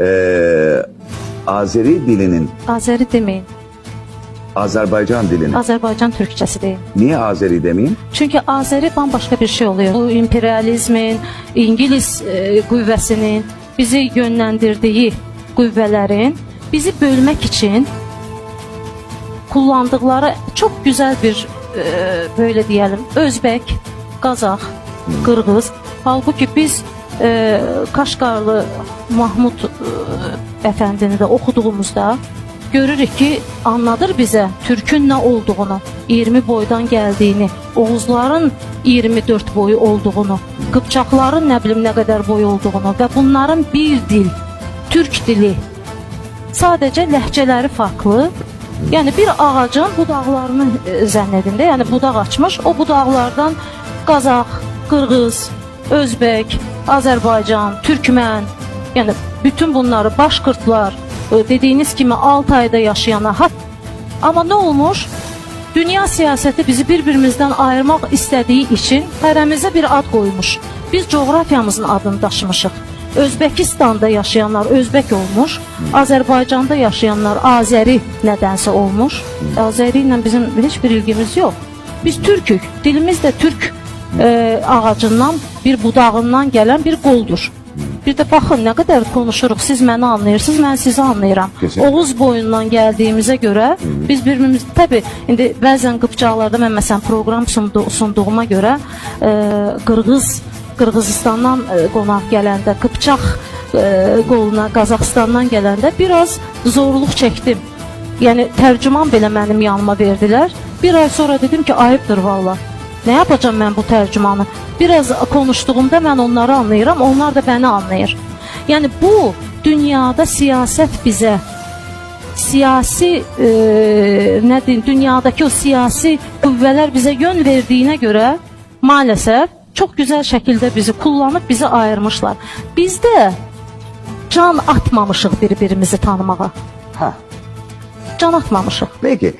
Ee, Azeri dilinin, Azəri deməyin. Azerbaycan dilinin. Azərbaycan türkçəsi deyin. Niye Azeri demeyeyim? Çünki Azəri bambaşqa bir şey oluyor. Bu imperializmin, İngilis e, qüvvəsinin bizi yönləndirdiyi qüvvələrin bizi bölmək üçün kullandıkları çok güzel bir e, böyle diyelim Özbek, Kazak, Kırgız. Halbuki biz e, Kaşgarlı Mahmud e, Efendini de okuduğumuzda görürük ki anladır bize Türk'ün ne olduğunu, 20 boydan geldiğini, Oğuzların 24 boyu olduğunu, Kıpçakların ne bileyim ne kadar boy olduğunu ve bunların bir dil, Türk dili Sadəcə ləhcələri farklı. Yəni bir ağacın budaqlarını e, zənn edin də, yəni açmış, o budaqlardan Qazaq, Qırğız, Özbək, Azərbaycan, Türkmən, yəni bütün bunları başqırtlar, e, dediyiniz kimi Altayda yaşayanlar. Ha, amma nə olmuş? Dünya siyasəti bizi bir-birimizdən ayırmaq istədiyi üçün hərəmizə bir ad qoymuş. Biz coğrafiyamızın adını daşımışıq. Özbekistanda yaşayanlar Özbek olmuş, Azərbaycanda yaşayanlar Azəri nədənsə olmuş. Azəri ilə bizim heç bir ilgimiz yox. Biz türkük. Dilimiz də türk e, ağacından, bir budağından gələn bir qoldur. Bir də baxın nə qədər konuşuruq. Siz məni anlayırsınız, mən sizi anlayıram. Kesinlikle. Oğuz boyundan gəldiyimizə görə biz bir-birimiz təbii indi bəzən qıpçaqlarda mən məsələn proqram sundu, sunduğuma görə e, Qırğız Qırğızıstandan e, qonaq gələndə, Qıpçaq e, qoluna Qazaxıstandan gələndə biraz zorluq çəkdim. Yəni tərcüman belə mənim yanıma verdilər. Bir ay sonra dedim ki, ayıbdır valla. Nə yapacağım mən bu tərcümanı? Biraz konuşduğumda mən onları anlayıram, onlar da bəni anlayır. Yəni bu dünyada siyasət bizə siyasi e, nə deyim, dünyadakı o siyasi qüvvələr bizə yön verdiyinə görə maalesef çok güzel şəkildə bizi kullanıb bizi ayırmışlar. Bizdə can atmamışıq bir-birimizi tanımağa. Ha. Can atmamışıq. Peki.